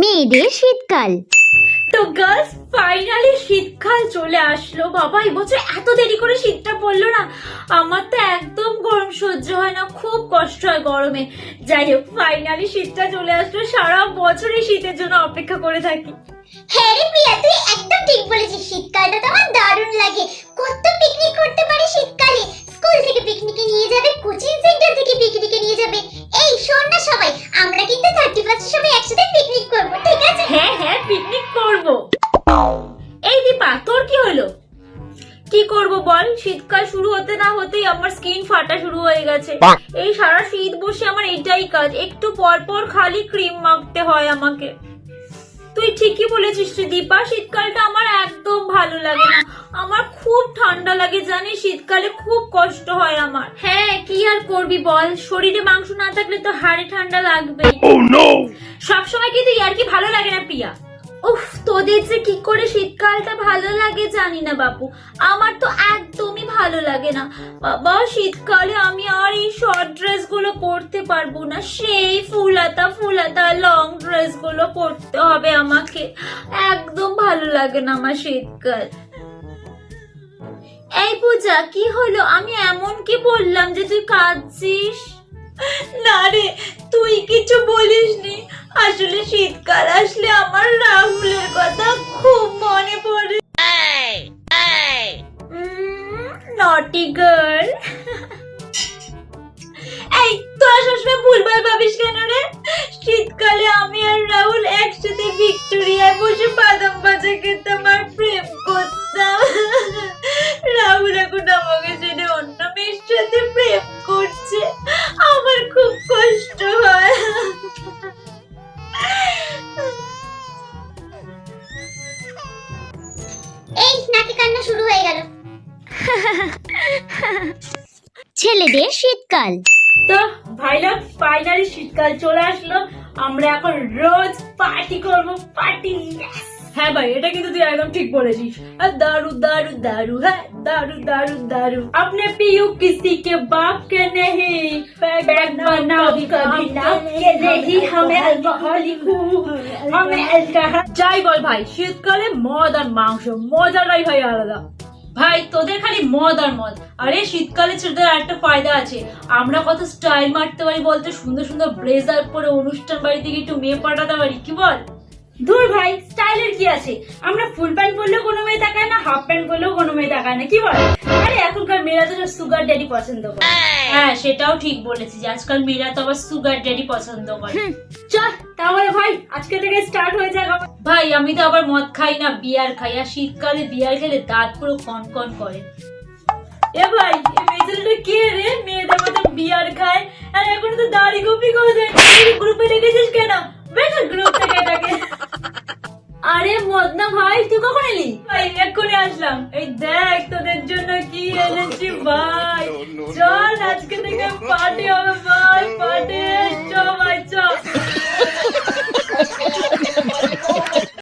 মেয়েদের শীতকাল। তো গার্লস ফাইনালি শীতকাল চলে আসলো। বাবা এবছর এত দেরি করে শীতটা পড়ল না। আমার তো একদম গরম সহ্য হয় না খুব কষ্ট হয় গরমে। যাই হোক ফাইনালি শীতটা চলে আসলো। সারা বছরই শীতের জন্য অপেক্ষা করে থাকি। হ্যাঁ রে প্রিয়া তুই একদম ঠিক বলেছিস শীতকালটা তো আমার এই তোর কি হলো? কি করব বল? শীতকাল শুরু হতে না হতেই আমার স্কিন ফাটা শুরু হয়ে গেছে। এই সারা শীত বসে আমার এটাই কাজ। একটু পর পর খালি ক্রিম মাখতে হয় আমাকে। তুই ঠিকই বলেছিস দীপা শীতকালটা আমার একদম ভালো লাগে না। আমার খুব ঠান্ডা লাগে জানি শীতকালে খুব কষ্ট হয় আমার। হ্যাঁ কি আর করবি বল? শরীরে মাংস না থাকলে তো হাড়ে ঠান্ডা লাগবে সবসময় কিন্তু ইয়ার কি ভালো লাগে না প্রিয়া। উফ, তোদের যে কি করে শীতকালটা ভালো লাগে জানি না বাপু। আমার তো একদমই ভালো লাগে না। বাবা, শীতকালে আমি আর এই শর্ট ড্রেসগুলো পরতে পারব না। সেই ফুলাতা ফুলাতা লং ড্রেসগুলো পরতে হবে আমাকে। একদম ভালো লাগে না আমার শীতকাল। এই পূজা, কি হলো? আমি এমন কি বললাম যে তুই কাঁদছিস? না রে, তুই কিছু বলিসনি। আসলে শীতকাল আসলে আমার রাহুলের কথা খুব মনে পড়ে। নটি গার্ল এই তোরা সবসময় ভুলভাল ভাবিস কেন রে? শীতকালে আমি আর রাহুল একসাথে শুরু হয়ে গেল। ছেলেদের শীতকাল। তো ভাইলাম ফাইনালি শীতকাল চলে আসলো। আমরা এখন রোজ পার্টি করব পার্টি হ্যাঁ ভাই এটা কিন্তু তুই একদম ঠিক বলেছিস আর दारू दारू दारू है दारू दारू दारू अपने पीयू किसी के बाप के नहीं बैग बनाओ कभी नाम के नहीं हमें अल्कोहलिक हमें अल्कोहल যাই বল ভাই শীতকালে মদ আর মাংস মজাটাই ভাই আলাদা ভাই তোদের খালি মদ আর মদ আরে শীতকালে ছেলেদের একটা ফায়দা আছে আমরা কত স্টাইল মারতে পারি বলতে সুন্দর সুন্দর ব্লেজার পরে অনুষ্ঠান বাড়ি থেকে একটু মেয়ে পাঠাতে পারি কি বল ধুর ভাই স্টাইলের কি আছে? আমরা ফুল প্যান্ট পরলেও কোনো মেয়ে তাকায় না হাফ প্যান্ট পরলেও কোনো মেয়ে তাকায় না কি বল? আরে এখনকার মেয়েরা তো সুগার ড্যাডি পছন্দ করে। হ্যাঁ সেটাও ঠিক বলেছিস আজকাল মেয়েরা তো আবার সুগার ড্যাডি পছন্দ করে। চল তাহলে ভাই আজকে থেকে স্টার্ট হয়ে যাক ভাই আমি তো আবার মদ খাই না বিয়ার খাই আর শীতকালে বিয়ার খেলে দাঁত পুরো কন কন করে। এ ভাই এই মেয়েটা কে রে? মেয়েদের মতো বিয়ার খায় আর এখন তো দাড়ি গোপি কোথায়? গ্রুপে এক্ষুনি আসলাম। এই দেখ তোদের জন্য কি এনেছি ভাই। চল আজকে থেকে পার্টি হবে